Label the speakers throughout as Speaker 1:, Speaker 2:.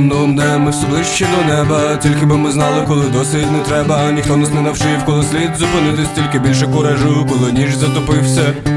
Speaker 1: все ближче до неба. Тільки би ми знали, коли досить не треба. Ніхто нас не навчив, коли слід зупинитись, тільки більше куражу, коли ніж затопився.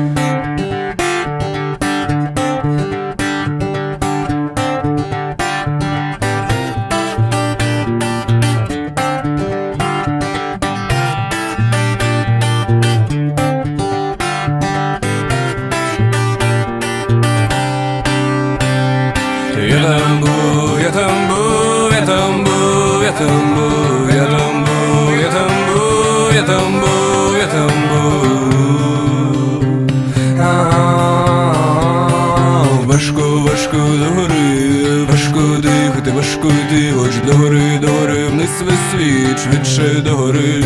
Speaker 1: Важко, важко догори, важко дихати, важко йти, хоч догори, догори, вниз весь світ, швидше догориш.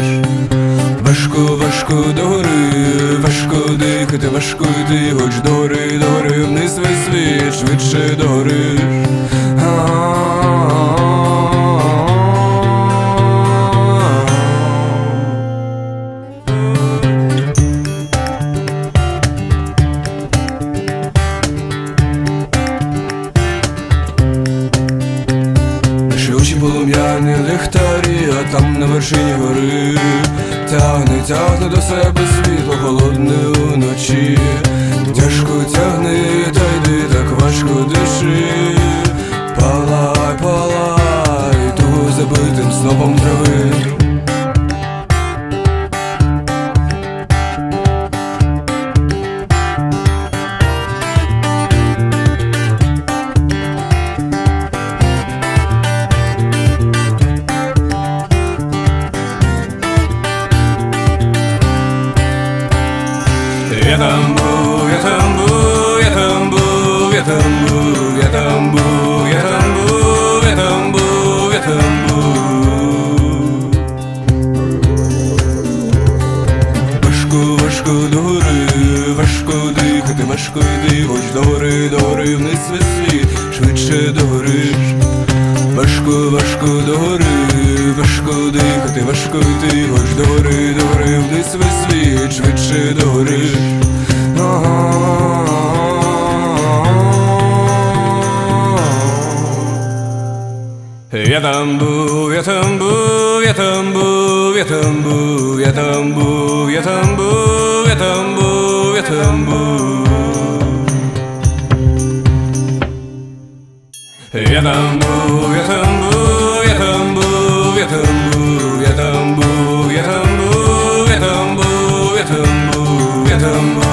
Speaker 1: Важко, важко догори, важко дихати, важко йти, хоч догори, догори, вниз весь світ, швидше догориш. Полум'яні ліхтарі, а там на вершині гори. Тягне, тягне до себе світло холодне уночі Я там був, я там був, я там був, я там був, я там був, я там був, я там був, я там був. Важко, важко догори, важко дихати, важко йти, хоч догори, догори, вниз весь світ, швидше догориш. Важко, важко догори, важко дихати, важко йти, хоч догори, догори, вниз весь світ, швидше догориш. Я там був, я там був, я там був, я там був, я там був, я там був, я там був, я там був. Я там був, я там був, я там був, я там був, я там був, я там був, я там був, я там був, я там був.